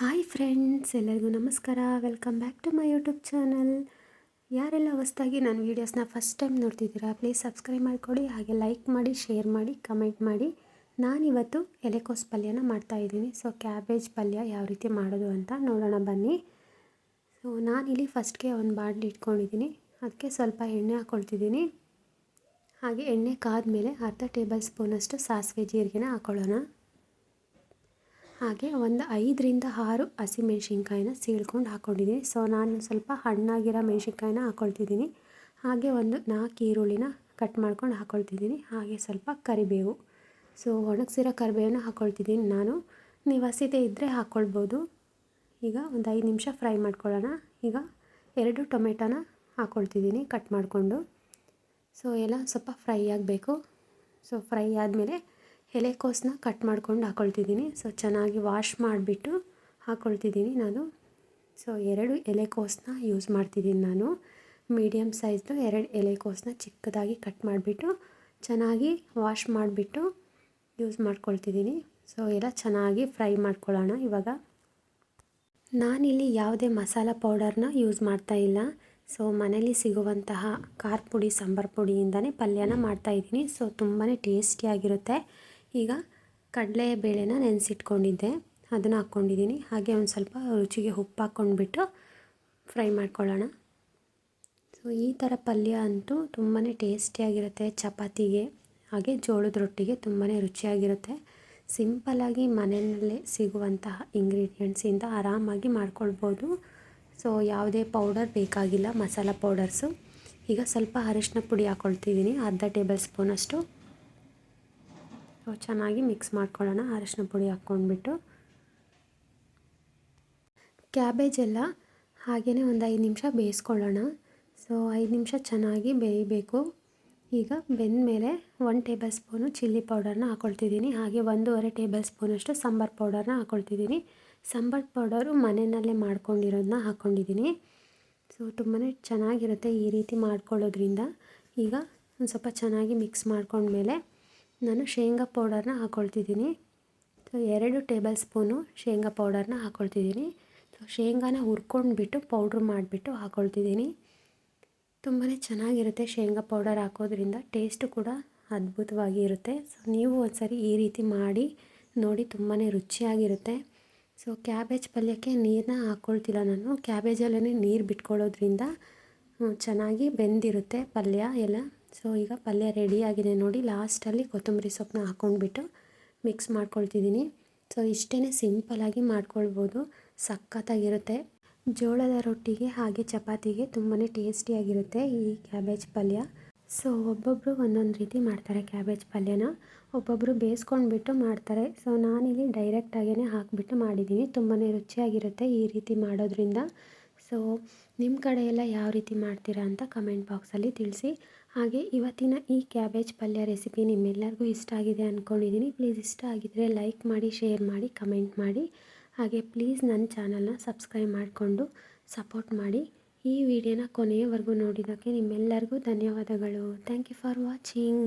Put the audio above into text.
Hi friends, ಎಲ್ಲರಿಗೂ ನಮಸ್ಕಾರ. Welcome back to my YouTube channel. ಯಾರೆಲ್ಲ ಹೊಸ್ದಾಗಿ ನನ್ನ ವೀಡಿಯೋಸ್ನ ಫಸ್ಟ್ ಟೈಮ್ ನೋಡ್ತಿದ್ದೀರಾ, ಪ್ಲೀಸ್ ಸಬ್ಸ್ಕ್ರೈಬ್ ಮಾಡಿಕೊಡಿ ಹಾಗೆ ಲೈಕ್ ಮಾಡಿ, ಶೇರ್ ಮಾಡಿ, ಕಮೆಂಟ್ ಮಾಡಿ. ನಾನಿವತ್ತು ಎಲೆಕೋಸ್ ಪಲ್ಯನ ಮಾಡ್ತಾಯಿದ್ದೀನಿ ಸೊ, ಕ್ಯಾಬೇಜ್ ಪಲ್ಯ ಯಾವ ರೀತಿ ಮಾಡೋದು ಅಂತ ನೋಡೋಣ ಬನ್ನಿ. ಸೊ, ನಾನಿಲ್ಲಿ ಫಸ್ಟ್ಗೆ ಒಂದು ಬಾಂಡ್ಲಿ ಇಟ್ಕೊಂಡಿದ್ದೀನಿ. ಅದಕ್ಕೆ ಸ್ವಲ್ಪ ಎಣ್ಣೆ ಹಾಕ್ಕೊಳ್ತಿದ್ದೀನಿ ಹಾಗೆ ಎಣ್ಣೆ ಕಾದ ಮೇಲೆ ಅರ್ಧ ಟೇಬಲ್ ಸ್ಪೂನಷ್ಟು ಸಾಸಿವೆ ಜೀರಿಗೆನ ಹಾಕ್ಕೊಳ್ಳೋಣ ಹಾಗೆ ಒಂದು ಐದರಿಂದ ಆರು ಹಸಿಮೆಣ್ಸಿನ್ಕಾಯಿನ ಸೀಳ್ಕೊಂಡು ಹಾಕ್ಕೊಂಡಿದ್ದೀನಿ ಸೊ ನಾನು ಸ್ವಲ್ಪ ಹಣ್ಣಾಗಿರೋ ಮೆಣ್ಸಿನ್ಕಾಯಿನ ಹಾಕ್ಕೊಳ್ತಿದ್ದೀನಿ ಹಾಗೆ ಒಂದು ನಾಲ್ಕು ಈರುಳ್ಳಿನ ಕಟ್ ಮಾಡ್ಕೊಂಡು ಹಾಕ್ಕೊಳ್ತಿದ್ದೀನಿ ಹಾಗೆ ಸ್ವಲ್ಪ ಕರಿಬೇವು. ಸೊ ಒಣಗಿಸಿರೋ ಕರಿಬೇವನ್ನ ಹಾಕ್ಕೊಳ್ತಿದ್ದೀನಿ ನಾನು. ನೀವು ಹಸಿದೆ ಇದ್ದರೆ ಹಾಕ್ಕೊಳ್ಬೋದು ಈಗ ಒಂದು ಐದು ನಿಮಿಷ ಫ್ರೈ ಮಾಡ್ಕೊಳ್ಳೋಣ. ಈಗ ಎರಡು ಟೊಮೆಟೊನ ಹಾಕ್ಕೊಳ್ತಿದ್ದೀನಿ ಕಟ್ ಮಾಡಿಕೊಂಡು. ಸೊ ಎಲ್ಲ ಸ್ವಲ್ಪ ಫ್ರೈ ಆಗಬೇಕು. ಸೊ ಫ್ರೈ ಆದಮೇಲೆ ಎಲೆಕೋಸನ್ನ ಕಟ್ ಮಾಡ್ಕೊಂಡು ಹಾಕ್ಕೊಳ್ತಿದ್ದೀನಿ ಸೊ ಚೆನ್ನಾಗಿ ವಾಶ್ ಮಾಡಿಬಿಟ್ಟು ಹಾಕ್ಕೊಳ್ತಿದ್ದೀನಿ ನಾನು. ಸೊ ಎರಡು ಎಲೆಕೋಸನ್ನ ಯೂಸ್ ಮಾಡ್ತಿದ್ದೀನಿ ನಾನು. ಮೀಡಿಯಮ್ ಸೈಜ್ದು ಎರಡು ಎಲೆಕೋಸನ್ನ ಚಿಕ್ಕದಾಗಿ ಕಟ್ ಮಾಡಿಬಿಟ್ಟು ಚೆನ್ನಾಗಿ ವಾಶ್ ಮಾಡಿಬಿಟ್ಟು ಯೂಸ್ ಮಾಡ್ಕೊಳ್ತಿದ್ದೀನಿ. ಸೊ ಎಲ್ಲ ಚೆನ್ನಾಗಿ ಫ್ರೈ ಮಾಡ್ಕೊಳ್ಳೋಣ ಇವಾಗ. ನಾನಿಲ್ಲಿ ಯಾವುದೇ ಮಸಾಲ ಪೌಡರ್ನ ಯೂಸ್ ಮಾಡ್ತಾ ಇಲ್ಲ. ಸೊ ಮನೇಲಿ ಸಿಗುವಂತಹ ಖಾರ ಪುಡಿ, ಸಾಂಬಾರು ಪುಡಿಯಿಂದನೇ ಪಲ್ಯನ ಮಾಡ್ತಾಯಿದ್ದೀನಿ ಸೊ ತುಂಬಾ ಟೇಸ್ಟಿಯಾಗಿರುತ್ತೆ ಈಗ ಕಡಲೆ ಬೇಳೆನ ನೆನೆಸಿಟ್ಕೊಂಡಿದ್ದೆ. ಅದನ್ನು ಹಾಕ್ಕೊಂಡಿದ್ದೀನಿ. ಹಾಗೆ ಒಂದು ಸ್ವಲ್ಪ ರುಚಿಗೆ ಉಪ್ಪು ಹಾಕ್ಕೊಂಡ್ಬಿಟ್ಟು ಫ್ರೈ ಮಾಡ್ಕೊಳ್ಳೋಣ. ಸೊ ಈ ಥರ ಪಲ್ಯ ಅಂತೂ ತುಂಬಾ ಟೇಸ್ಟಿಯಾಗಿರುತ್ತೆ ಚಪಾತಿಗೆ. ಹಾಗೆ ಜೋಳದ ರೊಟ್ಟಿಗೆ ತುಂಬಾ ರುಚಿಯಾಗಿರುತ್ತೆ. ಸಿಂಪಲ್ಲಾಗಿ ಮನೆಯಲ್ಲೇ ಸಿಗುವಂತಹ ಇಂಗ್ರೀಡಿಯೆಂಟ್ಸಿಂದ ಆರಾಮಾಗಿ ಮಾಡ್ಕೊಳ್ಬೋದು. ಸೊ ಯಾವುದೇ ಪೌಡರ್ ಬೇಕಾಗಿಲ್ಲ, ಮಸಾಲ ಪೌಡರ್ಸು ಈಗ ಸ್ವಲ್ಪ ಅರಿಶಿನ ಪುಡಿ ಹಾಕ್ಕೊಳ್ತಿದ್ದೀನಿ ಅರ್ಧ ಟೇಬಲ್ ಸ್ಪೂನಷ್ಟು ಚೆನ್ನಾಗಿ ಮಿಕ್ಸ್ ಮಾಡ್ಕೊಳ್ಳೋಣ. ಅರಶಿನ ಪುಡಿ ಹಾಕ್ಕೊಂಡ್ಬಿಟ್ಟು. ಕ್ಯಾಬೇಜ್ ಎಲ್ಲ ಹಾಗೆಯೇ ಒಂದು ಐದು ನಿಮಿಷ ಬೇಯಿಸ್ಕೊಳ್ಳೋಣ. ಸೊ, ಐದು ನಿಮಿಷ ಚೆನ್ನಾಗಿ ಬೇಯಬೇಕು. ಈಗ ಬೆಂದ ಮೇಲೆ ಒನ್ ಟೇಬಲ್ ಸ್ಪೂನು ಚಿಲ್ಲಿ ಪೌಡರ್ನ ಹಾಕ್ಕೊಳ್ತಿದ್ದೀನಿ ಹಾಗೆ ಒಂದೂವರೆ ಟೇಬಲ್ ಸ್ಪೂನಷ್ಟು ಸಾಂಬಾರು ಪೌಡರ್ನ ಹಾಕ್ಕೊಳ್ತಿದ್ದೀನಿ ಸಾಂಬಾರು ಪೌಡರು ಮನೆಯಲ್ಲೇ ಮಾಡ್ಕೊಂಡಿರೋದನ್ನ ಹಾಕ್ಕೊಂಡಿದ್ದೀನಿ ಸೊ ತುಂಬಾ ಚೆನ್ನಾಗಿರುತ್ತೆ ಈ ರೀತಿ ಮಾಡ್ಕೊಳ್ಳೋದ್ರಿಂದ. ಈಗ ಒಂದು ಸ್ವಲ್ಪ ಚೆನ್ನಾಗಿ ಮಿಕ್ಸ್ ಮಾಡ್ಕೊಂಡ್ಮೇಲೆ ನಾನು ಶೇಂಗಾ ಪೌಡರ್ನ ಹಾಕ್ಕೊಳ್ತಿದ್ದೀನಿ ಸೊ, ಎರಡು ಟೇಬಲ್ ಸ್ಪೂನು ಶೇಂಗಾ ಪೌಡರ್ನ ಹಾಕ್ಕೊಳ್ತಿದ್ದೀನಿ ಸೊ, ಶೇಂಗಾನ ಹುರ್ಕೊಂಡ್ಬಿಟ್ಟು ಪೌಡ್ರ್ ಮಾಡಿಬಿಟ್ಟು ಹಾಕ್ಕೊಳ್ತಿದ್ದೀನಿ ತುಂಬಾ ಚೆನ್ನಾಗಿರುತ್ತೆ ಶೇಂಗಾ ಪೌಡರ್ ಹಾಕೋದ್ರಿಂದ. ಟೇಸ್ಟು ಕೂಡ ಅದ್ಭುತವಾಗಿರುತ್ತೆ. ಸೊ, ನೀವು ಒಂದ್ಸರಿ ಈ ರೀತಿ ಮಾಡಿ ನೋಡಿ ತುಂಬಾ ರುಚಿಯಾಗಿರುತ್ತೆ. ಸೊ, ಕ್ಯಾಬೇಜ್ ಪಲ್ಯಕ್ಕೆ ನೀರನ್ನ ಹಾಕ್ಕೊಳ್ತಿಲ್ಲ ನಾನು. ಕ್ಯಾಬೇಜಲ್ಲೇ ನೀರು ಬಿಟ್ಕೊಳ್ಳೋದ್ರಿಂದ ಚೆನ್ನಾಗಿ ಬೆಂದಿರುತ್ತೆ ಪಲ್ಯ ಎಲ್ಲ. ಸೊ ಈಗ ಪಲ್ಯ ರೆಡಿಯಾಗಿದೆ ನೋಡಿ ಲಾಸ್ಟಲ್ಲಿ ಕೊತ್ತಂಬರಿ ಸೊಪ್ಪನ್ನ ಹಾಕ್ಕೊಂಡ್ಬಿಟ್ಟು ಮಿಕ್ಸ್ ಮಾಡ್ಕೊಳ್ತಿದ್ದೀನಿ. ಸೊ ಇಷ್ಟೇ ಸಿಂಪಲಾಗಿ ಮಾಡ್ಕೊಳ್ಬೋದು. ಸಖತ್ತಾಗಿರುತ್ತೆ. ಜೋಳದ ರೊಟ್ಟಿಗೆ ಹಾಗೆ ಚಪಾತಿಗೆ ತುಂಬಾ ಟೇಸ್ಟಿಯಾಗಿರುತ್ತೆ ಈ ಕ್ಯಾಬೇಜ್ ಪಲ್ಯ. ಸೊ ಒಬ್ಬೊಬ್ಬರು ಒಂದೊಂದು ರೀತಿ ಮಾಡ್ತಾರೆ ಕ್ಯಾಬೇಜ್ ಪಲ್ಯನ. ಒಬ್ಬೊಬ್ಬರು ಬೇಯಿಸ್ಕೊಂಡ್ಬಿಟ್ಟು ಮಾಡ್ತಾರೆ. ಸೊ ನಾನಿಲ್ಲಿ ಡೈರೆಕ್ಟಾಗೇ ಹಾಕಿಬಿಟ್ಟು ಮಾಡಿದ್ದೀನಿ. ತುಂಬಾ ರುಚಿಯಾಗಿರುತ್ತೆ ಈ ರೀತಿ ಮಾಡೋದ್ರಿಂದ. ಸೊ ನಿಮ್ಮ ಕಡೆ ಎಲ್ಲ ಯಾವ ರೀತಿ ಮಾಡ್ತೀರಾ ಅಂತ ಕಮೆಂಟ್ ಬಾಕ್ಸಲ್ಲಿ ತಿಳಿಸಿ. ಹಾಗೆ ಇವತ್ತಿನ ಈ ಕ್ಯಾಬೇಜ್ ಪಲ್ಯ ರೆಸಿಪಿ ನಿಮ್ಮೆಲ್ಲರಿಗೂ ಇಷ್ಟ ಆಗಿದೆ ಅಂದ್ಕೊಂಡಿದ್ದೀನಿ ಪ್ಲೀಸ್ ಇಷ್ಟ ಆಗಿದ್ದರೆ ಲೈಕ್ ಮಾಡಿ ಶೇರ್ ಮಾಡಿ ಕಮೆಂಟ್ ಮಾಡಿ. ಹಾಗೆ ಪ್ಲೀಸ್ ನನ್ನ ಚಾನಲ್ನ ಸಬ್ಸ್ಕ್ರೈಬ್ ಮಾಡಿಕೊಂಡು ಸಪೋರ್ಟ್ ಮಾಡಿ. ಈ ವಿಡಿಯೋನ ಕೊನೆಯವರೆಗೂ ನೋಡಿದ್ದಕ್ಕೆ ನಿಮ್ಮೆಲ್ಲರಿಗೂ ಧನ್ಯವಾದಗಳು. Thank you for watching